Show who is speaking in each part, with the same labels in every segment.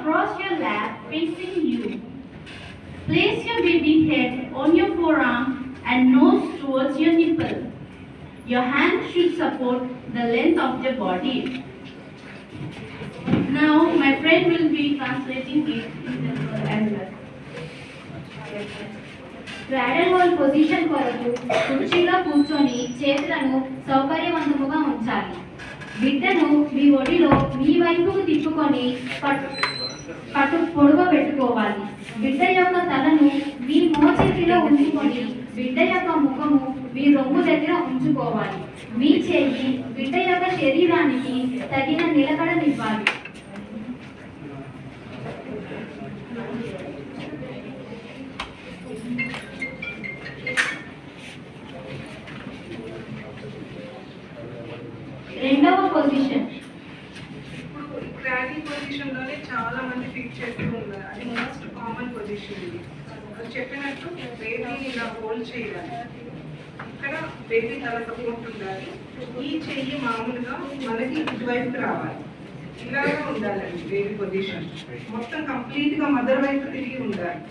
Speaker 1: across your lap facing you. Place your baby head on your forearm and nose towards your nipple. Your hand should support the length of your body. Now, my friend will be translating it as well.
Speaker 2: Cradle hold position కొరకు కుర్చీలో కూర్చొని చేతులను సౌకర్యవంతముగా ఉంచాలి బిడ్డను మీ ఒడిలో మీ వైపుకు తిప్పుకొని పట్టు పట్టు పొడుగబెట్టుకోవాలి బిడ్డ యొక్క తలను మీ మోచేతిలో ఉంచుకొని బిడ్డ యొక్క ముఖము మీ రొమ్ము దగ్గర ఉంచుకోవాలి. మీ చేయి బిడ్డ యొక్క శరీరానికి తగిన నిలకడనివ్వాలి. రెండవ పొజిషన్
Speaker 3: పొజిషన్లోనే చాలా మంది ఫిట్ చేస్తూ ఉన్నారు. అది మోస్ట్ కామన్ పొజిషన్ ఇది. చెప్పినట్టు బేబీని ఇలా హోల్డ్ చేయాలి. ఇక్కడ బేబీ తల సపోర్ట్ ఉండాలి. ఈ చెయ్యి మామూలుగా మనకి ఇటువైపు రావాలి. ఇలాగా ఉండాలండి బేబీ పొజిషన్ మొత్తం కంప్లీట్గా మదర్ వైపు తిరిగి ఉండాలి.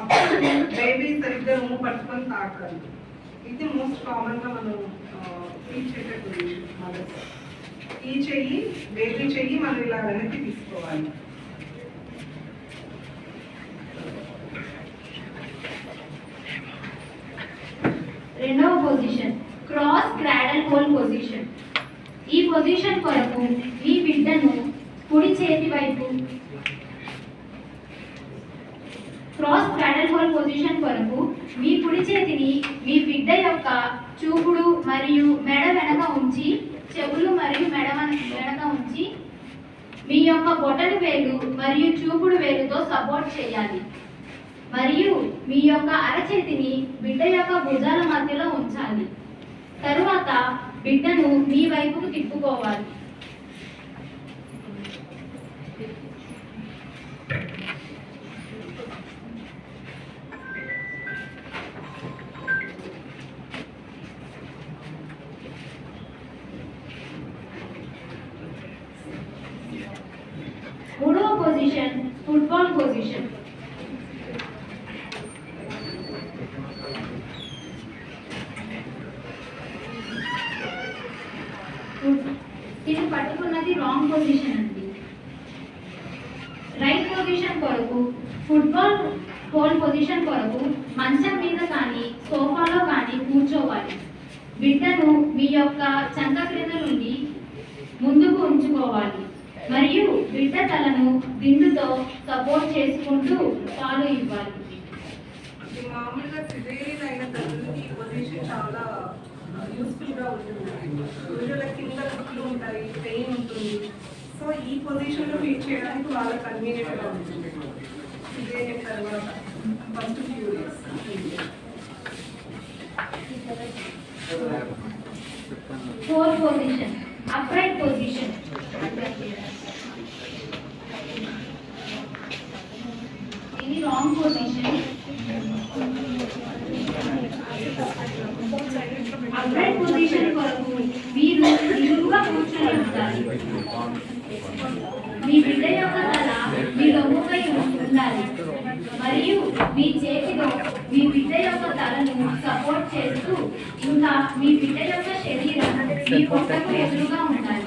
Speaker 3: అప్పుడు బేబీ సరిగ్గా రూమ్ పట్టుకొని తాకాలి ఇది మోస్ట్ కామన్గా మనం ఫీల్ చేసే పొజిషన్ మదర్ ఈ చెయ్యి బేబీ చెయ్యి మనం ఇలా వెనక్కి తీసుకోవాలి.
Speaker 2: రెండవ position cross cradle hold position ఈ పొజిషన్ కొరకు మీ బిడ్డను కుడి చేతి వైపు క్రాస్ క్రాడల్ హోల్ పొజిషన్ కొరకు మీ కుడి చేతిని మీ బిడ్డ యొక్క చూపుడు మరియు మెడ వెనక ఉంచి చెవులు మరియు మెడ వెన- ఉంచి మీ యొక్క బొటను వేలు మరియు చూపుడు వేలుతో సపోర్ట్ చేయాలి. మరియు మీ యొక్క అరచేతిని బిడ్డ యొక్క భుజాల మధ్యలో ఉంచాలి. తరువాత బిడ్డను మీ వైపుకు తిప్పుకోవాలి. Football position. ఇది పట్టుకున్నది రాంగ్ పొజిషన్ అండి. రైట్ పొజిషన్ కొరకు ఫుట్బాల్ హోల్ పొజిషన్ కొరకు మంచం మీద కానీ సోఫాలో కానీ కూర్చోవాలి. బిడ్డను మీ యొక్క చంక క్రింద నుండి ముందుకు ఉంచుకోవాలి. మరియు బిడ్డ తలను దిండుతో సపోర్ట్ చేసుకుంటూ పాలు ఇవ్వాలి.
Speaker 3: మామూలుగా సిజేరియన్ అయిన తల్లికి పొజిషన్ చాలా యూస్ఫుల్గా ఉంటుంది. యూజువల్గా కింద కుట్లు ఉంటాయి పెయిన్ ఉంటుంది. సో ఈ పొజిషన్లో ఫీట్ చేయడానికి వాళ్ళ కన్వీనియంట్గా ఉంటుంది. సిజేరియన్ తర్వాత first few days
Speaker 2: four position upright position wrong position. Position upright position కొరకు మీరు నిలువుగా కూర్చొని ఉండాలి. మీ బిడ్డ యొక్క తల మీ రొమ్ముపై ఉండాలి. మరియు మీ చేతిలో మీ బిడ్డ యొక్క తలను సపోర్ట్ చేస్తూ ఇంకా మీ బిడ్డ యొక్క శరీరం మీ పొట్టకు ఎదురుగా ఉండాలి.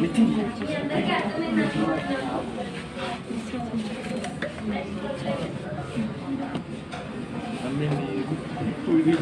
Speaker 2: Metin. Annem de
Speaker 4: uyuyor.